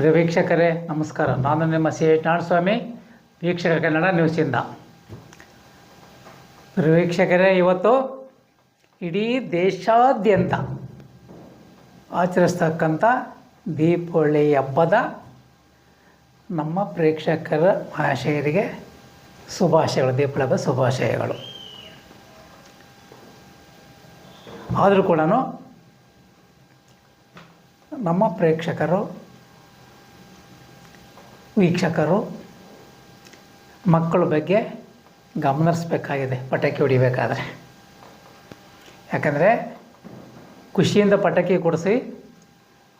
ಪ್ರಿಯ ವೀಕ್ಷಕರೇ, ನಮಸ್ಕಾರ. ನಾನು ನಿಮ್ಮ ಸಿ ಎಚ್ ನಾರಾಯಣಸ್ವಾಮಿ ವೀಕ್ಷಕ ಕನ್ನಡ ನ್ಯೂಸಿಂದ ಪ್ರಿಯ ವೀಕ್ಷಕರೇ, ಇವತ್ತು ಇಡೀ ದೇಶಾದ್ಯಂತ ಆಚರಿಸ್ತಕ್ಕಂಥ ದೀಪಾವಳಿ ಹಬ್ಬದ ನಮ್ಮ ಪ್ರೇಕ್ಷಕರ ಮಹಾಶಯರಿಗೆ ಶುಭಾಶಯಗಳು ದೀಪಾವಳಿ ಹಬ್ಬದ ಶುಭಾಶಯಗಳು. ಆದರೂ ಕೂಡ ನಮ್ಮ ಪ್ರೇಕ್ಷಕರು ವೀಕ್ಷಕರು, ಮಕ್ಕಳ ಬಗ್ಗೆ ಗಮನಿಸಬೇಕಾಗಿದೆ, ಪಟಾಕಿ ಹೊಡಿಬೇಕಾದ್ರೆ. ಯಾಕಂದರೆ ಖುಷಿಯಿಂದ ಪಟಾಕಿ ಕೊಡಿಸಿ,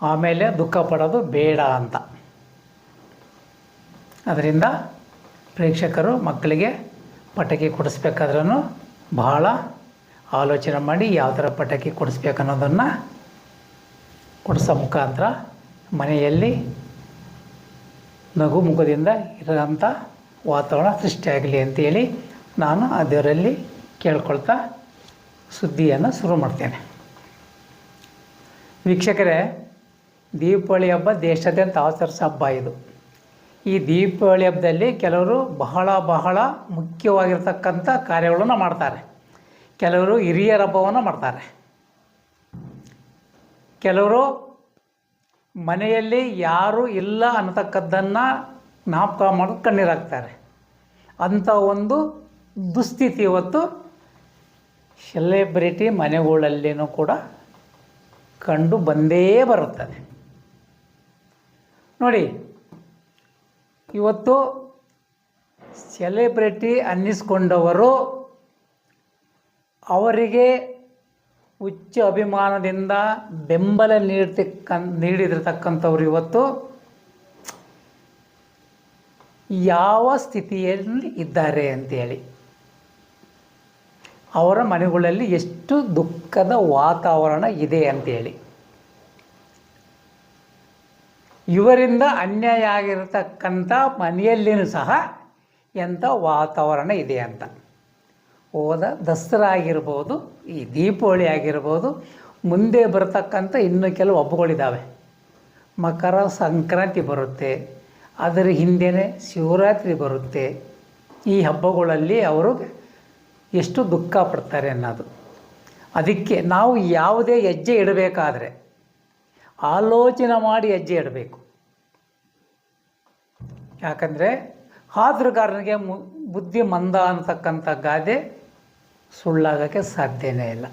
ಆಮೇಲೆ ದುಃಖ ಪಡೋದು ಬೇಡ ಅಂತ. ಅದರಿಂದ ಪ್ರೇಕ್ಷಕರು ಮಕ್ಕಳಿಗೆ ಪಟಾಕಿ ಕೊಡಿಸ್ಬೇಕಾದ್ರೂ ಬಹಳ ಆಲೋಚನೆ ಮಾಡಿ ಯಾವ ಥರ ಪಟಾಕಿ ಕೊಡಿಸ್ಬೇಕನ್ನೋದನ್ನು ಕೊಡಿಸೋ ಮುಖಾಂತರ ಮನೆಯಲ್ಲಿ ನಗು ಮುಖದಿಂದ ಇರೋಂಥ ವಾತಾವರಣ ಸೃಷ್ಟಿಯಾಗಲಿ ಅಂತೇಳಿ ನಾನು ಆ ದೇವರಲ್ಲಿ ಕೇಳ್ಕೊಳ್ತಾ ಸುದ್ದಿಯನ್ನು ಶುರು ಮಾಡ್ತೇನೆ. ವೀಕ್ಷಕರೇ, ದೀಪಾವಳಿ ಹಬ್ಬ ದೇಶಾದ್ಯಂತ ಆಚರಿಸೋ ಹಬ್ಬ ಇದು. ಈ ದೀಪಾವಳಿ ಹಬ್ಬದಲ್ಲಿ ಕೆಲವರು ಬಹಳ ಬಹಳ ಮುಖ್ಯವಾಗಿರ್ತಕ್ಕಂಥ ಕಾರ್ಯಗಳನ್ನು ಮಾಡ್ತಾರೆ. ಕೆಲವರು ಹಿರಿಯರ ಹಬ್ಬವನ್ನು ಮಾಡ್ತಾರೆ. ಕೆಲವರು ಮನೆಯಲ್ಲಿ ಯಾರೂ ಇಲ್ಲ ಅನ್ನತಕ್ಕದ್ದನ್ನು ಜ್ಞಾಪಕ ಮಾಡೋದು ಕಣ್ಣೀರಾಗ್ತಾರೆ ಅಂಥ ಒಂದು ದುಸ್ಥಿತಿ ಇವತ್ತು ಸೆಲೆಬ್ರಿಟಿ ಮನೆಗಳಲ್ಲಿನೂ ಕೂಡ ಕಂಡು ಬಂದೇ ಬರುತ್ತದೆ ನೋಡಿ, ಇವತ್ತು ಸೆಲೆಬ್ರಿಟಿ ಅನ್ನಿಸ್ಕೊಂಡವರು ಅವರಿಗೆ ಉಚ್ಚ ಅಭಿಮಾನದಿಂದ ಬೆಂಬಲ ನೀಡ್ತಕ್ಕ, ನೀಡಿದಿರ್ತಕ್ಕಂಥವ್ರು ಇವತ್ತು ಯಾವ ಸ್ಥಿತಿಯಲ್ಲಿ ಇದ್ದಾರೆ ಅಂತೇಳಿ. ಅವರ ಮನೆಗಳಲ್ಲಿ ಎಷ್ಟು ದುಃಖದ ವಾತಾವರಣ ಇದೆ ಅಂತೇಳಿ. ಇವರಿಂದ ಅನ್ಯಾಯ ಆಗಿರತಕ್ಕಂಥ ಮನೆಯಲ್ಲಿಯೂ ಸಹ ಎಂಥ ವಾತಾವರಣ ಇದೆ ಅಂತ. ಹೋದ ದಸರಾ ಆಗಿರ್ಬೋದು ಈ ದೀಪಾವಳಿ ಆಗಿರ್ಬೋದು, ಮುಂದೆ ಬರತಕ್ಕಂಥ ಇನ್ನೂ ಕೆಲವು ಹಬ್ಬಗಳಿದ್ದಾವೆ ಮಕರ ಸಂಕ್ರಾಂತಿ ಬರುತ್ತೆ, ಅದರ ಹಿಂದೆಯೇ ಶಿವರಾತ್ರಿ ಬರುತ್ತೆ. ಈ ಹಬ್ಬಗಳಲ್ಲಿ ಅವರು ಎಷ್ಟು ದುಃಖ ಪಡ್ತಾರೆ ಅನ್ನೋದು. ಅದಕ್ಕೆ ನಾವು ಯಾವುದೇ ಹೆಜ್ಜೆ ಇಡಬೇಕಾದ್ರೆ, ಆಲೋಚನೆ ಮಾಡಿ ಹೆಜ್ಜೆ ಇಡಬೇಕು. ಯಾಕಂದರೆ ಆದ್ರಗಾರನಿಗೆ ಮು, ಬುದ್ಧಿ ಮಂದ ಅಂತಕ್ಕಂಥ ಗಾದೆ ಸುಳ್ಳಾಗೋಕ್ಕೆ ಸಾಧ್ಯನೇ ಇಲ್ಲ.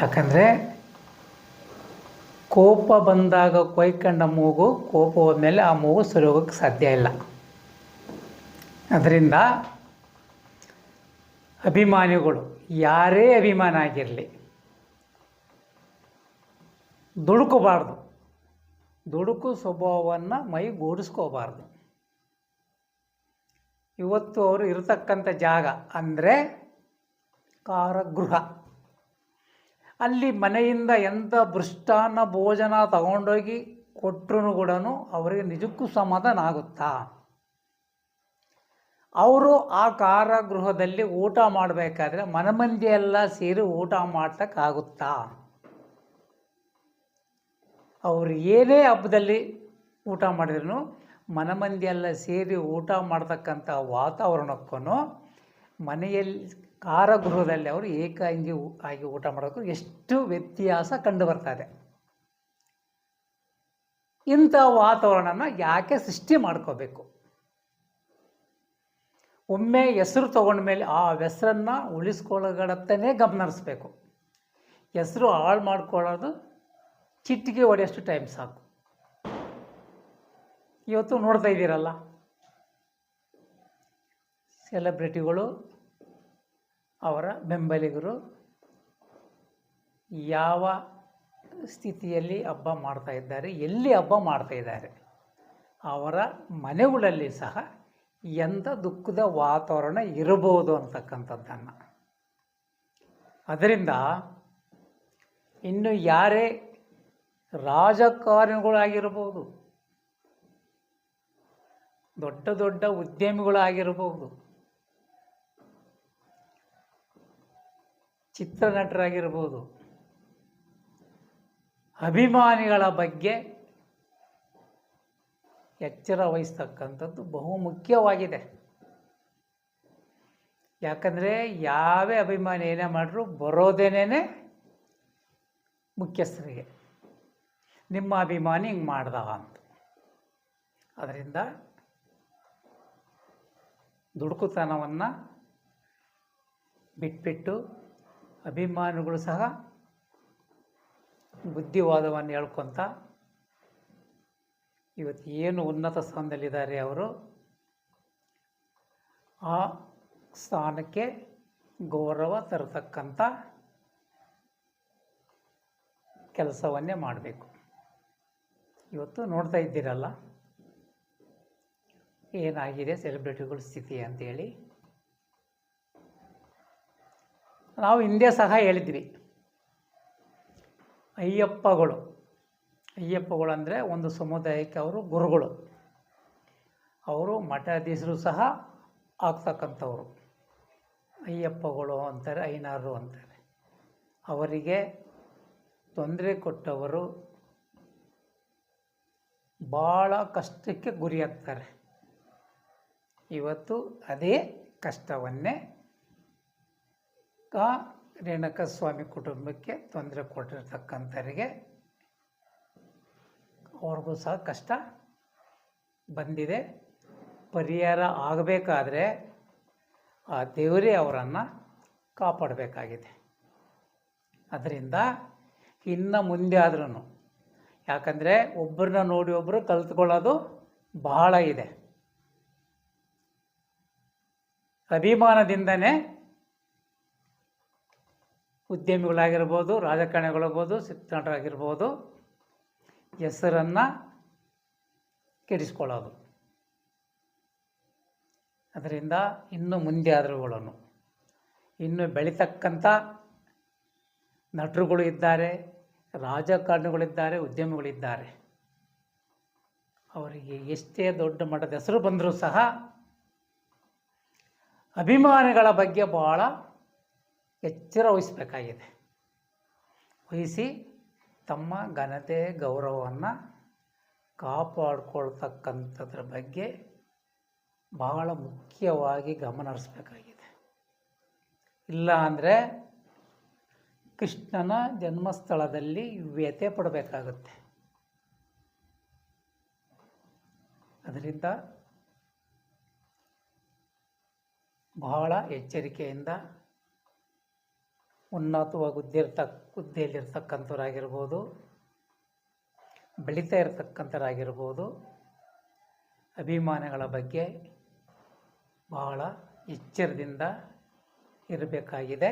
ಯಾಕಂದರೆ ಕೋಪ ಬಂದಾಗ ಕೊಯ್ಕೊಂಡ ಮೂಗು, ಕೋಪ ಹೋದ್ಮೇಲೆ ಆ ಮೂಗು ಸರಿ ಹೋಗೋಕ್ಕೆ ಸಾಧ್ಯ ಇಲ್ಲ. ಅದರಿಂದ ಅಭಿಮಾನಿಗಳು, ಯಾರೇ ಅಭಿಮಾನ ಆಗಿರಲಿ, ದುಡುಕಬಾರ್ದು. ದುಡುಕು ಸ್ವಭಾವವನ್ನು ಮೈಗೂಡಿಸ್ಕೋಬಾರ್ದು. ಇವತ್ತು ಅವರು ಇರತಕ್ಕಂಥ ಜಾಗ ಅಂದರೆ ಕಾರಗೃಹ. ಅಲ್ಲಿ ಮನೆಯಿಂದ ಎಂಥ ಭೃಷ್ಟಾನ್ನ ಭೋಜನ ತಗೊಂಡೋಗಿ ಕೊಟ್ಟರು ಕೂಡ ಅವರಿಗೆ ನಿಜಕ್ಕೂ ಸಮಾಧಾನ ಆಗುತ್ತಾ? ಅವರು ಆ ಕಾರಾಗೃಹದಲ್ಲಿ ಊಟ ಮಾಡಬೇಕಾದ್ರೆ ಮನಮಂದಿ ಎಲ್ಲ ಸೇರಿ ಊಟ ಮಾಡ್ತಕ್ಕಾಗುತ್ತಾ ಅವರು ಏನೇ ಹಬ್ಬದಲ್ಲಿ ಊಟ ಮಾಡಿದ್ರು ಮನಮಂದಿ ಎಲ್ಲ ಸೇರಿ ಊಟ ಮಾಡ್ತಕ್ಕಂಥ ವಾತಾವರಣಕ್ಕೂ ಮನೆಯಲ್ಲಿ ಕಾರಗೃಹದಲ್ಲಿ ಅವರು ಏಕಾಂಗಿ ಆಗಿ ಊಟ ಮಾಡೋಕ್ಕೂ ಎಷ್ಟು ವ್ಯತ್ಯಾಸ ಕಂಡು ಬರ್ತದೆ ಇಂಥ ವಾತಾವರಣನ ಯಾಕೆ ಸೃಷ್ಟಿ ಮಾಡ್ಕೋಬೇಕು? ಒಮ್ಮೆ ಹೆಸರು ತಗೊಂಡ್ಮೇಲೆ ಆ ಹೆಸರನ್ನು ಉಳಿಸ್ಕೊಳ್ಳೋಗಡತ್ತನೇ ಗಮನ ಹೆಸರು ಹಾಳು ಮಾಡ್ಕೊಳ್ಳೋದು ಚಿಟ್ಟಿಗೆ ಹೊಡೆಯೋಷ್ಟು ಟೈಮ್ ಸಾಕು. ಇವತ್ತು ನೋಡ್ತಾ ಇದ್ದೀರಲ್ಲ? ಸೆಲೆಬ್ರಿಟಿಗಳು ಅವರ ಬೆಂಬಲಿಗರು ಯಾವ ಸ್ಥಿತಿಯಲ್ಲಿ ಹಬ್ಬ ಮಾಡ್ತಾ ಇದ್ದಾರೆ, ಎಲ್ಲಿ ಹಬ್ಬ ಮಾಡ್ತಾ ಇದ್ದಾರೆ, ಅವರ ಮನೆಗಳಲ್ಲಿ ಸಹ ಎಂಥ ದುಃಖದ ವಾತಾವರಣ ಇರಬಹುದು ಅಂತಕ್ಕಂಥದ್ದನ್ನು. ಅದರಿಂದ ಇನ್ನು ಯಾರೇ ರಾಜಕಾರಣಿಗಳಾಗಿರ್ಬೋದು ದೊಡ್ಡ ದೊಡ್ಡ ಉದ್ಯಮಿಗಳಾಗಿರಬಹುದು ಚಿತ್ರನಟರಾಗಿರ್ಬೋದು. ಅಭಿಮಾನಿಗಳ ಬಗ್ಗೆ ಎಚ್ಚರ ವಹಿಸ್ತಕ್ಕಂಥದ್ದು ಬಹುಮುಖ್ಯವಾಗಿದೆ. ಯಾಕಂದರೆ ಯಾವೇ ಅಭಿಮಾನಿ ಏನೇ ಮಾಡಿದ್ರು ಬರೋದೇನೇ ಮುಖ್ಯಸ್ಥರಿಗೆ. ನಿಮ್ಮ ಅಭಿಮಾನಿ ಹಿಂಗೆ ಮಾಡ್ದವ ಅಂತ ಅದರಿಂದ ದುಡುಕುತನವನ್ನು ಬಿಟ್ಬಿಟ್ಟು ಅಭಿಮಾನಿಗಳು ಸಹ ಬುದ್ಧಿವಾದವನ್ನು ಹೇಳ್ಕೊತ ಇವತ್ತು ಏನು ಉನ್ನತ ಸ್ಥಾನದಲ್ಲಿದ್ದಾರೆ ಅವರು, ಆ ಸ್ಥಾನಕ್ಕೆ ಗೌರವ ತರತಕ್ಕಂಥ ಕೆಲಸವನ್ನೇ ಮಾಡಬೇಕು. ಇವತ್ತು ನೋಡ್ತಾ ಇದ್ದೀರಲ್ಲ ಏನಾಗಿದೆ ಸೆಲೆಬ್ರಿಟಿಗಳ ಸ್ಥಿತಿ ಅಂತೇಳಿ? ನಾವು ಹಿಂದೆ ಸಹ ಹೇಳಿದ್ವಿ. ಅಯ್ಯಪ್ಪಗಳು. ಅಯ್ಯಪ್ಪಗಳು ಅಂದರೆ ಒಂದು ಸಮುದಾಯಕ್ಕೆ ಅವರು ಗುರುಗಳು. ಅವರು ಮಠಾಧೀಶರು ಸಹ ಆಗ್ತಕ್ಕಂಥವ್ರು. ಅಯ್ಯಪ್ಪಗಳು ಅಂತಾರೆ, ಐನಾರು ಅಂತಾರೆ. ಅವರಿಗೆ ತೊಂದರೆ ಕೊಟ್ಟವರು ಭಾಳ ಕಷ್ಟಕ್ಕೆ ಗುರಿಯಾಗ್ತಾರೆ. ಇವತ್ತು ಅದೇ ಕಷ್ಟವನ್ನೇ ಆ ರೇಣುಕಸ್ವಾಮಿ ಕುಟುಂಬಕ್ಕೆ ತೊಂದರೆ ಕೊಟ್ಟಿರ್ತಕ್ಕಂಥವರಿಗೆ ಅವ್ರಿಗೂ ಸಹ ಕಷ್ಟ ಬಂದಿದೆ. ಪರಿಹಾರ ಆಗಬೇಕಾದ್ರೆ ಆ ದೇವರೇ ಅವರನ್ನು ಕಾಪಾಡಬೇಕಾಗಿದೆ. ಅದರಿಂದ ಇನ್ನು ಮುಂದೆ ಆದ್ರೂ ಯಾಕಂದರೆ ಒಬ್ಬರನ್ನ ನೋಡಿ ಒಬ್ಬರು ಕಲ್ತ್ಕೊಳ್ಳೋದು ಬಹಳ ಇದೆ. ಅಭಿಮಾನದಿಂದನೇ ಉದ್ಯಮಿಗಳಾಗಿರ್ಬೋದು ರಾಜಕಾರಣಿಗಳಾಗ್ಬೋದು ಸಿದ್ಧಾಂತರಾಗಿರ್ಬೋದು ಹೆಸರನ್ನು ಕೆಡಿಸ್ಕೊಳ್ಳೋದು. ಅದರಿಂದ ಇನ್ನೂ ಮುಂದೆ ಆದರೂಗಳನ್ನು. ಇನ್ನು ಬೆಳೀತಕ್ಕಂಥ ನಟರುಗಳು ಇದ್ದಾರೆ, ರಾಜಕಾರಣಿಗಳಿದ್ದಾರೆ, ಉದ್ಯಮಿಗಳಿದ್ದಾರೆ. ಅವರಿಗೆ ಎಷ್ಟೇ ದೊಡ್ಡ ಮಟ್ಟದ ಹೆಸರು ಬಂದರೂ ಸಹ ಅಭಿಮಾನಿಗಳ ಬಗ್ಗೆ ಬಹಳ ಎಚ್ಚರ ವಹಿಸಬೇಕಾಗಿದೆ. ವಹಿಸಿ ತಮ್ಮ ಘನತೆ, ಗೌರವವನ್ನು ಕಾಪಾಡ್ಕೊಳ್ತಕ್ಕಂಥದ್ರ ಬಗ್ಗೆ ಬಹಳ ಮುಖ್ಯವಾಗಿ ಗಮನ ಹರಿಸ್ಬೇಕಾಗಿದೆ. ಇಲ್ಲ ಅಂದರೆ ಕೃಷ್ಣನ ಜನ್ಮಸ್ಥಳದಲ್ಲಿ ವ್ಯತೆ ಪಡಬೇಕಾಗುತ್ತೆ. ಅದರಿಂದ ಬಹಳ ಎಚ್ಚರಿಕೆಯಿಂದ ಉನ್ನತವಾಗಿ ಹುದ್ದೆರ್ತಕ್ಕ ಹುದ್ದೆಯಲ್ಲಿರ್ತಕ್ಕಂಥವ್ರಾಗಿರ್ಬೋದು ಬೆಳೀತಾ ಇರತಕ್ಕಂಥವ್ರಾಗಿರ್ಬೋದು, ಅಭಿಮಾನಿಗಳ ಬಗ್ಗೆ ಬಹಳ ಎಚ್ಚರದಿಂದ ಇರಬೇಕಾಗಿದೆ.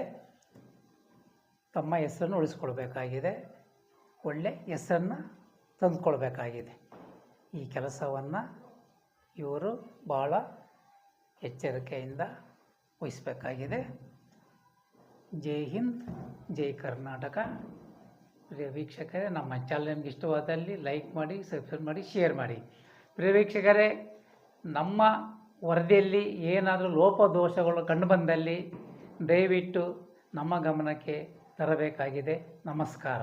ತಮ್ಮ ಹೆಸರನ್ನು ಉಳಿಸ್ಕೊಳ್ಬೇಕಾಗಿದೆ. ಒಳ್ಳೆ ಹೆಸರನ್ನು ತಂದುಕೊಳ್ಬೇಕಾಗಿದೆ. ಈ ಕೆಲಸವನ್ನು ಇವರು ಭಾಳ ಎಚ್ಚರಿಕೆಯಿಂದ ವಹಿಸಬೇಕಾಗಿದೆ ಜೈ ಹಿಂದ್, ಜೈ ಕರ್ನಾಟಕ. ಪ್ರಿಯ ವೀಕ್ಷಕರೇ, ನಮ್ಮ ಚಾನಲ್ ನಿಮ್ಗೆ ಇಷ್ಟವಾದಲ್ಲಿ ಲೈಕ್ ಮಾಡಿ ಸಬ್ಸ್ಕ್ರೈಬ್ ಮಾಡಿ ಶೇರ್ ಮಾಡಿ. ಪ್ರಿಯ ವೀಕ್ಷಕರೇ, ನಮ್ಮ ವರದಿಯಲ್ಲಿ ಏನಾದರೂ ಲೋಪದೋಷಗಳು ಕಂಡುಬಂದಲ್ಲಿ ದಯವಿಟ್ಟು ನಮ್ಮ ಗಮನಕ್ಕೆ ತರಬೇಕಾಗಿದೆ. ನಮಸ್ಕಾರ.